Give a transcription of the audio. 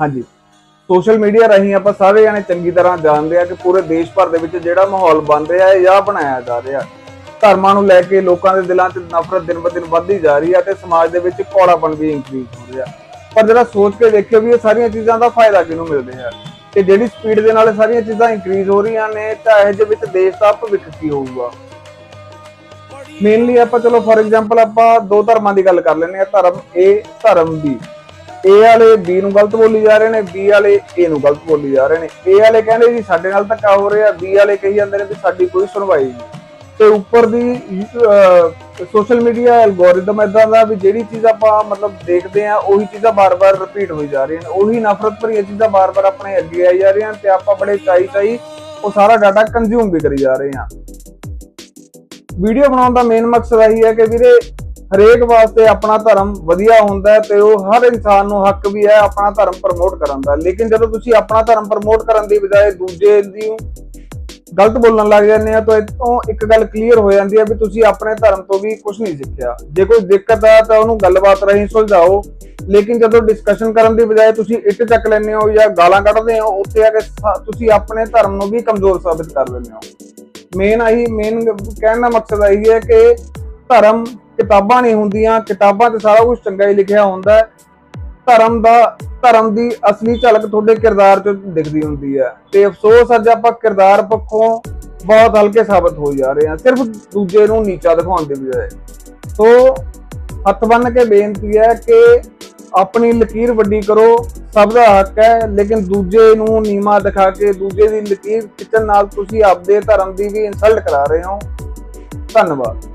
ਹਾਂਜੀ। Social media ਰਾਹੀਂ ਆਪਾਂ ਸਾਰੇ ਜਾਣੇ ਚੰਗੀ ਤਰ੍ਹਾਂ ਜਾਣਦੇ ਆ ਕਿ ਪੂਰੇ ਦੇਸ਼ ਭਰ ਦੇ ਵਿੱਚ ਜਿਹੜਾ ਮਾਹੌਲ ਬਣ ਰਿਹਾ ਹੈ ਜਾਂ ਬਣਾਇਆ ਜਾ ਰਿਹਾ ਧਰਮਾਂ ਨੂੰ ਲੈ ਕੇ ਲੋਕਾਂ ਦੇ ਦਿਲਾਂ 'ਚ ਨਫ਼ਰਤ ਦਿਨ ਬ ਦਿਨ ਵੱਧਦੀ ਜਾ ਰਹੀ ਹੈ ਤੇ ਸਮਾਜ ਦੇ ਵਿੱਚ ਕੌੜਾਪਣ ਵੀ ਇਨਕਰੀਜ਼ ਹੋ ਰਿਹਾ ਪਰ ਜਰਾ ਸੋਚ ਕੇ ਦੇਖਿਓ ਵੀ ਇਹ ਸਾਰੀਆਂ ਚੀਜ਼ਾਂ ਦਾ ਫਾਇਦਾ ਕਿਹਨੂੰ ਮਿਲ ਰਿਹਾ ਤੇ ਜਿਹੜੀ ਸਪੀਡ ਦੇ ਨਾਲ ਸਾਰੀਆਂ ਚੀਜ਼ਾਂ ਇਨਕਰੀਜ਼ ਹੋ ਰਹੀਆਂ ਨੇ ਤਾਂ ਇਹ ਦੇ ਵਿੱਚ ਦੇਸ਼ ਦਾ ਭਵਿੱਖ ਕੀ ਹੋਊਗਾ? ਮੇਨਲੀ ਆਪਾਂ ਚਲੋ ਫੋਰ ਐਗਜ਼ਾਮਪਲ ਆਪਾਂ ਦੋ ਧਰਮਾਂ ਦੀ ਗੱਲ ਕਰ ਲੈਂਦੇ ਆ ਧਰਮ A, ਧਰਮ B A ਵਾਲੇ B ਨੂੰ ਗਲਤ ਬੋਲੀ ਜਾ ਰਹੇ ਨੇ, B ਵਾਲੇ A ਨੂੰ ਗਲਤ ਬੋਲੀ ਜਾ ਰਹੇ ਨੇ। A ਵਾਲੇ ਕਹਿੰਦੇ ਜੀ ਸਾਡੇ ਨਾਲ ਧੱਕਾ ਹੋ ਰਿਹਾ, B ਵਾਲੇ ਕਹੀ ਜਾਂਦੇ ਨੇ ਵੀ ਸਾਡੀ ਕੋਈ ਸੁਣਵਾਈ ਨਹੀਂ। ਤੇ ਉੱਪਰ ਦੀ ਸੋਸ਼ਲ ਮੀਡੀਆ ਐਲਗੋਰਿਦਮ ਇਦਾਂ ਦਾ ਵੀ ਜਿਹੜੀ ਚੀਜ਼ ਆਪਾਂ ਮਤਲਬ ਦੇਖਦੇ ਆ ਉਹੀ ਚੀਜ਼ਾਂ ਬਾਰ-ਬਾਰ ਰਿਪੀਟ ਹੋਈ ਜਾ ਰਹੀਆਂ ਨੇ। ਉਹੀ ਨਫ਼ਰਤ ਭਰੀਆਂ ਚੀਜ਼ਾਂ ਬਾਰ-ਬਾਰ ਆਪਣੇ ਅੱਗੇ ਆਈ ਜਾ ਰਹੀਆਂ ਤੇ ਆਪਾਂ ਬੜੇ ਚਾਈ-ਚਾਈ ਉਹ ਸਾਰਾ ਡਾਟਾ ਕੰਜ਼ਿਊਮ ਵੀ ਕਰੀ ਜਾ ਰਹੇ ਹਾਂ। ਵੀਡੀਓ ਬਣਾਉਣ ਦਾ ਮੇਨ ਮਕਸਦ ਇਹੀ ਹੈ ਕਿ ਵੀਰੇ ਹਰੇਕ ਵਾਸਤੇ ਆਪਣਾ ਧਰਮ ਵਧੀਆ ਹੁੰਦਾ ਹੈ ਤੇ ਉਹ ਹਰ ਇਨਸਾਨ ਨੂੰ ਹੱਕ ਵੀ ਹੈ ਆਪਣਾ ਧਰਮ ਪ੍ਰਮੋਟ ਕਰਨ ਦਾ। ਲੇਕਿਨ ਜਦੋਂ ਤੁਸੀਂ ਆਪਣਾ ਧਰਮ ਪ੍ਰਮੋਟ ਕਰਨ ਦੀ ਬਜਾਏ ਦੂਜੇ ਦੀ ਗਲਤ ਬੋਲਣ ਲੱਗ ਜਾਂਦੇ ਆ ਤਾਂ ਇਤੋਂ ਇੱਕ ਗੱਲ ਕਲੀਅਰ ਹੋ ਜਾਂਦੀ ਹੈ ਵੀ ਤੁਸੀਂ ਆਪਣੇ ਧਰਮ ਤੋਂ ਵੀ ਕੁਝ ਨਹੀਂ ਸਿੱਖਿਆ। ਜੇ ਕੋਈ ਦਿੱਕਤ ਆ ਤਾਂ ਉਹਨੂੰ ਗੱਲਬਾਤ ਰਾਹੀਂ ਸੁਲਝਾਓ। ਲੇਕਿਨ ਜਦੋਂ ਡਿਸਕਸ਼ਨ ਕਰਨ ਦੀ ਬਜਾਏ ਤੁਸੀਂ ਇੱਟ ਚੱਕ ਲੈਂਦੇ ਹੋ ਜਾਂ ਗਾਲਾਂ ਕੱਢਦੇ ਹੋ, ਉੱਥੇ ਆ ਕੇ ਤੁਸੀਂ ਆਪਣੇ ਧਰਮ ਨੂੰ ਵੀ ਕਮਜ਼ੋਰ ਸਾਬਿਤ ਕਰ ਦਿੰਦੇ ਹੋ। ਮੇਨ ਆਹੀ ਮੇਨ ਕਹਿਣ ਦਾ ਮਕਸਦ ਇਹੀ ਹੈ ਕਿ ਧਰਮ ਕਿਤਾਬਾਂ ਨਹੀਂ ਹੁੰਦੀਆਂ, ਕਿਤਾਬਾਂ ਤੇ ਸਾਰਾ ਕੁਝ ਚੰਗਾ ਹੀ ਲਿਖਿਆ ਹੁੰਦਾ ਧਰਮ ਦਾ, ਧਰਮ ਦੀ ਅਸਲੀ ਝਲਕ ਤੁਹਾਡੇ ਕਿਰਦਾਰ 'ਚ ਦਿਖਦੀ ਹੁੰਦੀ ਹੈ। ਤੇ ਅਫਸੋਸ ਅੱਜ ਆਪਾਂ ਕਿਰਦਾਰ ਪੱਖੋਂ ਬਹੁਤ ਹਲਕੇ ਸਾਬਤ ਹੋ ਜਾ ਰਹੇ ਹਾਂ। ਸਿਰਫ ਦੂਜੇ ਨੂੰ ਨੀਚਾ ਦਿਖਾਉਣ ਦੇ ਬਜਾਏ। ਸੋ ਹੱਥ ਬੰਨ ਕੇ ਬੇਨਤੀ ਹੈ ਕਿ ਆਪਣੀ ਲਕੀਰ ਵੱਡੀ ਕਰੋ, ਸਭ ਦਾ ਹੱਕ ਹੈ, ਲੇਕਿਨ ਦੂਜੇ ਨੂੰ ਨੀਮਾ ਦਿਖਾ ਕੇ, ਦੂਜੇ ਦੀ ਲਕੀਰ ਖਿੱਚਣ ਨਾਲ ਤੁਸੀਂ ਆਪਦੇ ਧਰਮ ਦੀ ਵੀ ਇਨਸਲਟ ਕਰਾ ਰਹੇ ਹੋ। ਧੰਨਵਾਦ।